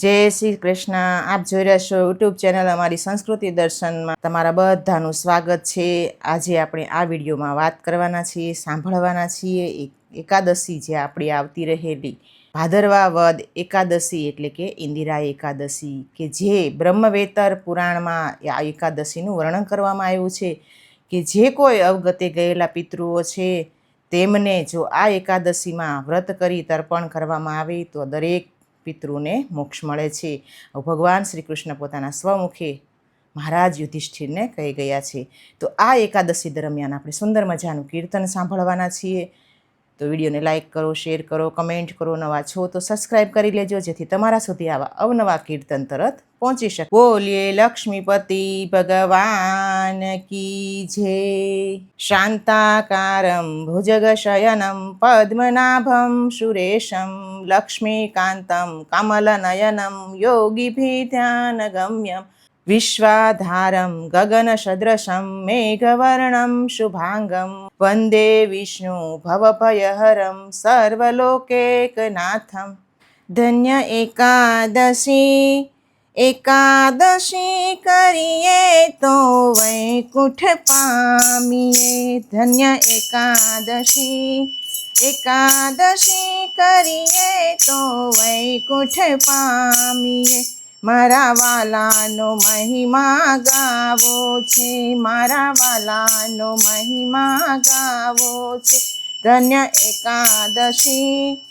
જય શ્રી કૃષ્ણ. આપ જોઈ રહ્યા છો યુટ્યુબ ચેનલ અમારી સંસ્કૃતિ દર્શનમાં. તમારા બધાનું સ્વાગત છે. આજે આપણે આ વિડીયોમાં વાત કરવાના છીએ, સાંભળવાના છીએ. એકાદશી જે આપણી આવતી રહેલી, ભાદરવા વદ એકાદશી એટલે કે ઇન્દિરા એકાદશી, કે જે બ્રહ્મવેતર પુરાણમાં આ એકાદશીનું વર્ણન કરવામાં આવ્યું છે, કે જે કોઈ અવગતે ગયેલા પિતૃઓ છે, તેમને જો આ એકાદશીમાં વ્રત કરી તર્પણ કરવામાં આવે તો દરેક પિતૃને મોક્ષ મળે છે. ભગવાન શ્રી કૃષ્ણ પોતાના સ્વમુખે મહારાજ યુધિષ્ઠિરને કહી ગયા છે. તો આ એકાદશી દરમિયાન આપણે સુંદર મજાનું કીર્તન સાંભળવાના છીએ. તો વિડીયોને લાઇક કરો, શેર કરો, કમેન્ટ કરો, નવા છો તો સબસ્ક્રાઈબ કરી લેજો, જેથી તમારા સુધી આવા અવનવા કીર્તન તરત પહોંચી શકે. બોલીએ લક્ષ્મીપતિ ભગવાન કી જે શાંતાકારમ ભુજગશયનમ પદ્મનાભમ સુરેશમ લક્ષ્મીકાંતમ કમલનયનમ યોગીભી ધ્યાનગમ્યમ વિશ્વાધારમ ગગનસદૃશમ મેઘવર્ણમ શુભાંગમ વંદે વિષ્ણુ ભવભયહરમ સર્વલોકેકનાથમ ધન્ય એકાદશી એકાદશી કરીએ તો વૈકુંઠ પામીએ ધન્ય એકાદશી એકાદશી કરીએ તો વૈકુંઠ પામીએ મારા વાલાનો મહિમા ગાવો છે, મારા વાલાનો મહિમા ગાવો છે. ધન્ય એકાદશી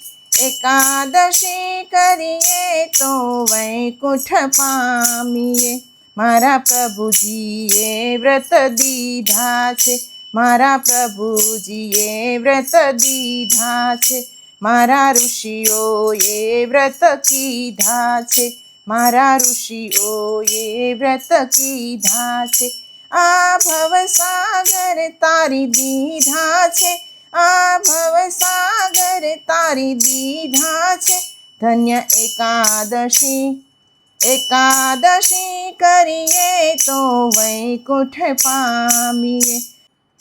એકાદશી કરીએ તો વૈકુંઠ પામીએ. મારા પ્રભુજીએ વ્રત દીધા છે, મારા પ્રભુજીએ વ્રત દીધા છે. મારા ઋષિઓએ વ્રત કીધા છે. મારા ઋષિઓએ વ્રત કીધા છે. આ ભવસાગર તારી દીધા છે. આ ભવસાગર તારી દીધા છે. ધન્ય એકાદશી એકાદશી કરીએ તો વૈકુંઠ પામીએ.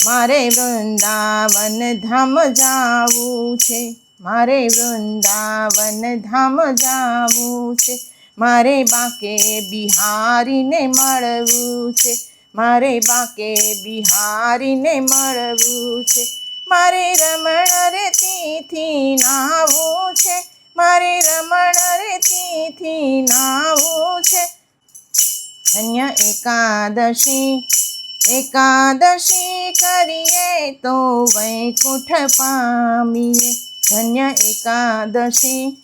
મારે વૃંદાવન ધામ જાવું છે. મારે વૃંદાવન ધામ જાવું છે. મારે બાકે બિહારીને મળવું છે. મારે બાકે બિહારીને મળવું છે. મારે રમણ રેતીથી નાવું છે. મારે રમણ રેતીથી નાવું છે. ધન્ય એકાદશી એકાદશી કરીએ તો વૈકુંઠ પામીએ. ધન્ય એકાદશી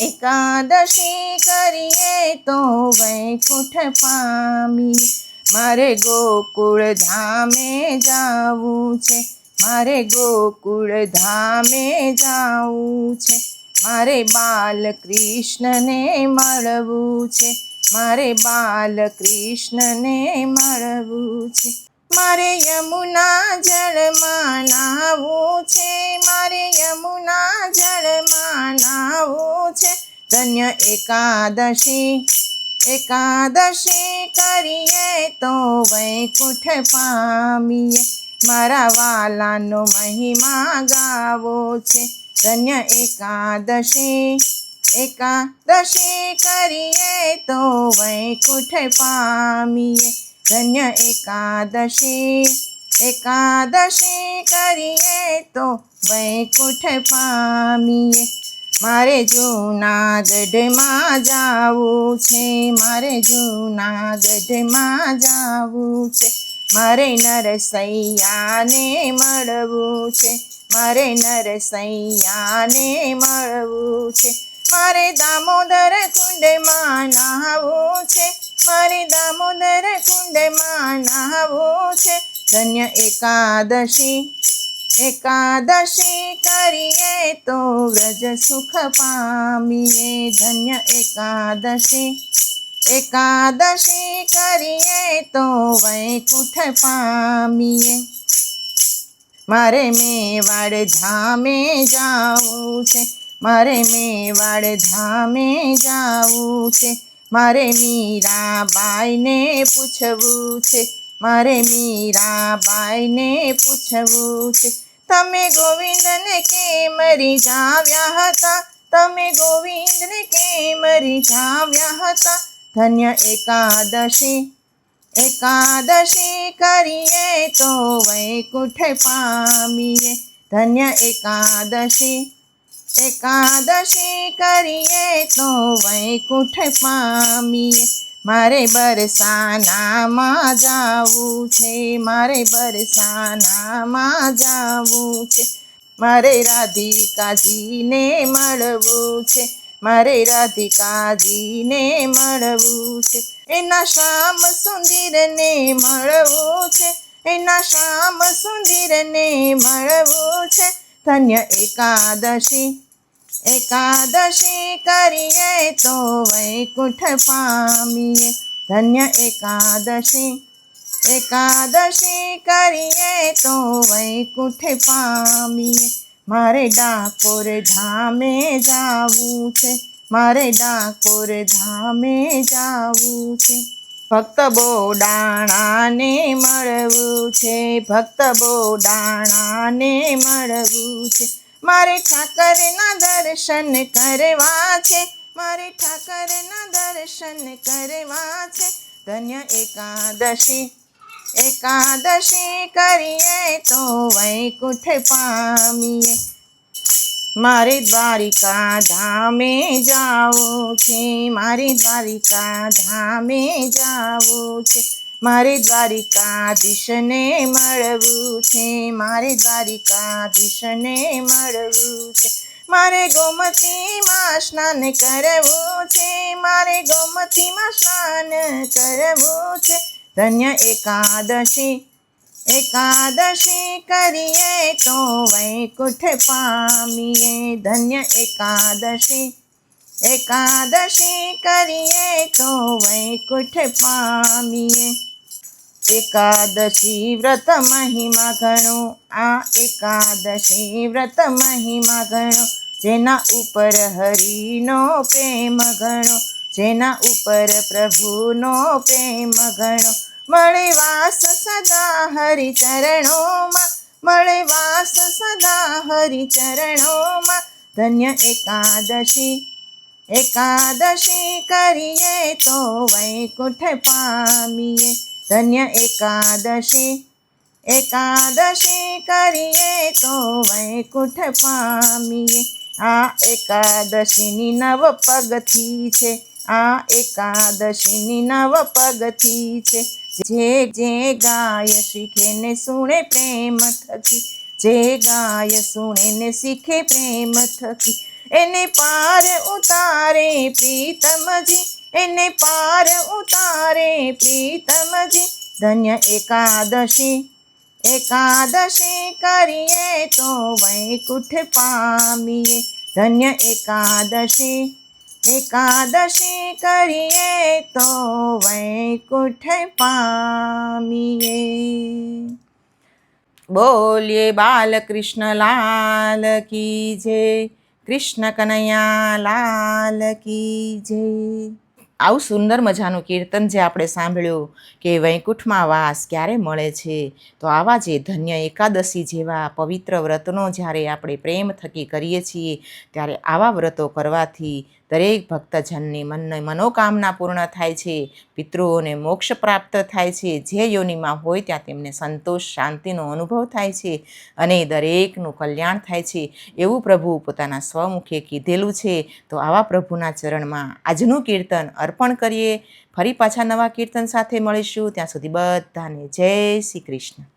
એકાદશી કરીએ તો વૈકુંઠ પામી. મારે ગોકુળ ધામે જાવું છે. મારે ગોકુળ ધામે જાવું છે. મારે બાલકૃષ્ણને મળવું છે. મારે બાલકૃષ્ણને મળવું છે. મારે યમુના જળમાં નાવું છે. મારે ધન્ય એકાદશી એકાદશી કરીએ તો વૈકુંઠ પામીએ. મારા વાલાનો મહિમા ગાવો છે. ધન્ય એકાદશી એકાદશી કરીએ તો વૈકુંઠ પામીએ. ધન્ય એકાદશી એકાદશી કરીએ તો વૈકુંઠ પામીએ. મારે જૂનાગઢમાં જાવું છે, મારે જૂનાગઢમાં જાવું છે. મારે નરસૈયાને મળવું છે, મારે નરસૈયાને મળવું છે. મારે દામોદર કુંડમાં નાહવું છે, મારે દામોદર કુંડમાં નાહવું છે. ધન્ય એકાદશી એકાદશી કરીએ તો વ્રજ સુખ પામીએ. ધન્ય એકાદશી. એકાદશી કરીએ તો વૈકુંઠ પામીએ. મારે મેવાડ ધામે જાવું છે. મારે મેવાડ ધામે જાવું છે. મારે મીરાબાઈને પૂછવું છે. મારે મીરાબાઈને પૂછવું છે. તમે ગોવિંદને કેમ જાવ્યા હતા? તમે ગોવિંદને કેમ જાવ્યા હતા? ધન્ય એકાદશી એકાદશી કરીએ તો વૈકુંઠ પામીએ. ધન્ય એકાદશી એકાદશી કરીએ તો વૈકુંઠ પામીએ. મારે બરસાનામાં જાવું છે, મારે બરસાનામાં જાવું છે. મારે રાધિકાજીને મળવું છે, મારે રાધિકાજીને મળવું છે. એના શ્યામ સુંદરને મળવું છે, એના શ્યામ સુંદરને મળવું છે. ધન્ય એકાદશી એકાદશી કરીએ તો વૈકુંઠ પામીએ. ધન્ય એકાદશી. એકાદશી કરીએ તો વૈકુંઠ પામીએ. મારે ડાકોર ધામે જાવું છે. મારે ડાકોર ધામે જાવું છે. ભક્ત બોડાણાને મળવું છે. ભક્ત બોડાણાને મળવું છે. મારે ઠાકરના દર્શન કરવા છે, મારે ઠાકરના દર્શન કરવા છે. ધન્ય એકાદશી એકાદશી કરીએ તો વૈકુંઠ પામીએ. મારે દ્વારિકા ધામે જાવું છે, મારે દ્વારિકા ધામે જાવું છે. મારે દ્વારિકાધીશને મળવું છે, મારે દ્વારિકાધીશને મળવું છે. મારે ગોમતીમાં સ્નાન કરવું છે, મારે ગોમતીમાં સ્નાન કરવું છે. ધન્ય એકાદશી એકાદશી કરીએ તો વૈકુંઠ પામીએ. ધન્ય એકાદશી એકાદશી કરીએ તો વૈકુંઠ પામીએ. એકાદશી વ્રત મહિમા ગણો. આ એકાદશી વ્રત મહિમા ગણો. જેના ઉપર હરિનો પ્રેમ ઘણો જેના ઉપર પ્રભુનો પ્રેમ ઘણો મળે વાસ સદા હરિચરણોમાં. મળે વાસ સદા હરિચરણોમાં. ધન્ય એકાદશી. એકાદશી કરીએ તો વૈકુંઠ પામીએ. ધન્ય એકાદશી એકાદશી કરીએ તો વૈકુંઠ પામીએ. આ એકાદશીની નવ પગથી છે, આ એકાદશીની નવ પગથી છે. જે જે ગાય શીખે ને સુણે પ્રેમ થકી, જે ગાય સુણે ને શીખે પ્રેમ થકી, એને પાર ઉતારે પ્રીતમજી. એને પાર ઉતારે પ્રીતમજી. ધન્ય એકાદશી. એકાદશી કરીએ તો વૈકુંઠ પામીએ. ધન્ય એકાદશી. એકાદશી કરીએ તો વૈકુંઠ પામીએ. બોલીએ બાલકૃષ્ણ લાલ કી જય. કૃષ્ણ કનૈયા લાલ કી જય. આવું સુંદર મજાનું કીર્તન જે આપણે સાંભળ્યું કે વૈકુંઠમાં વાસ ક્યારે મળે છે, તો આવા જે ધન્ય એકાદશી જેવા પવિત્ર વ્રતનો જ્યારે આપણે પ્રેમ થકી કરીએ છીએ, ત્યારે આવા વ્રતો કરવાથી દરેક ભક્તજનની મનની મનોકામના પૂર્ણ થાય છે, પિતૃઓને મોક્ષ પ્રાપ્ત થાય છે, જે યોનિમાં હોય ત્યાં તેમને સંતોષ, શાંતિનો અનુભવ થાય છે અને દરેકનું કલ્યાણ થાય છે. એવું પ્રભુ પોતાના સ્વમુખે કીધેલું છે. તો આવા પ્રભુના ચરણમાં આજનું કીર્તન અર્પણ કરીએ. ફરી પાછા નવા કીર્તન સાથે મળીશું. ત્યાં સુધી બધાને જય શ્રી કૃષ્ણ.